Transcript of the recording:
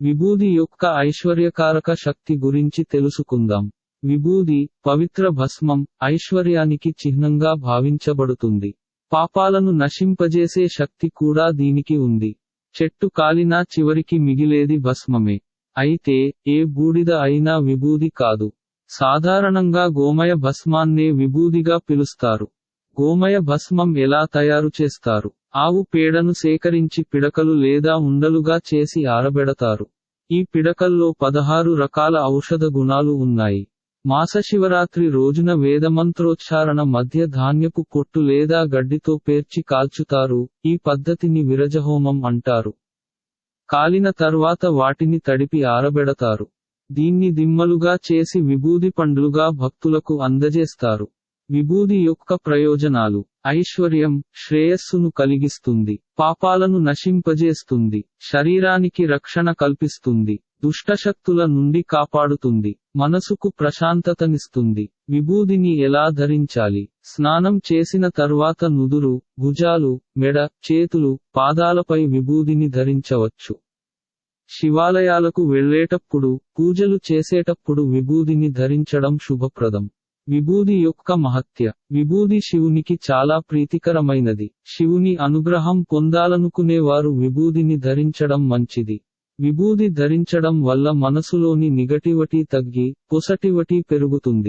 విభూది యొక్క ఐశ్వర్యకారక శక్తి గురించి తెలుసుకుందాం. విభూది పవిత్ర భస్మం ఐశ్వర్యానికి చిహ్నంగా భావించబడుతుంది. పాపాలను నశింపజేసే శక్తి కూడా దీనికి ఉంది. చెట్టు కాలినా చివరికి మిగిలేది భస్మమే. అయితే ఏ బూడిద అయినా విభూది కాదు. సాధారణంగా గోమయ భస్మాన్నే విభూదిగా పిలుస్తారు. గోమయ భస్మం ఎలా తయారు చేస్తారు? ఆవు పేడను సేకరించి పిడకలు లేదా ఉండలుగా చేసి ఆరబెడతారు. ఈ పిడకల్లో పదహారు రకాల ఔషధ గుణాలు ఉన్నాయి. మాసశివరాత్రి రోజున వేదమంత్రోచ్చారణ మధ్య ధాన్యపు పొట్టు లేదా గడ్డితో పేర్చి కాల్చుతారు. ఈ పద్ధతిని విరజహోమం అంటారు. కాలిన తర్వాత వాటిని తడిపి ఆరబెడతారు. దీన్ని దిమ్మలుగా చేసి విభూది పండ్లుగా భక్తులకు అందజేస్తారు. విభూది యొక్క ప్రయోజనాలు. ఐశ్వర్యం శ్రేయస్సును కలిగిస్తుంది. పాపాలను నశింపజేస్తుంది. శరీరానికి రక్షణ కల్పిస్తుంది. దుష్టశక్తుల నుండి కాపాడుతుంది. మనసుకు ప్రశాంతతనిస్తుంది. విభూదిని ఎలా ధరించాలి? స్నానం చేసిన తర్వాత నుదురు భుజాలు మెడ చేతులు పాదాలపై విభూదిని ధరించవచ్చు. శివాలయాలకు వెళ్ళేటప్పుడు పూజలు చేసేటప్పుడు విభూదిని ధరించడం శుభప్రదం. విభూది యొక్క మహత్య. విభూది శివునికి చాలా ప్రీతికరమైనది. శివుని అనుగ్రహం పొందాలనుకునేవారు విభూదిని ధరించడం మంచిది. విభూది ధరించడం వల్ల మనసులోని నిగటివటీ తగ్గి పొసటివటీ పెరుగుతుంది.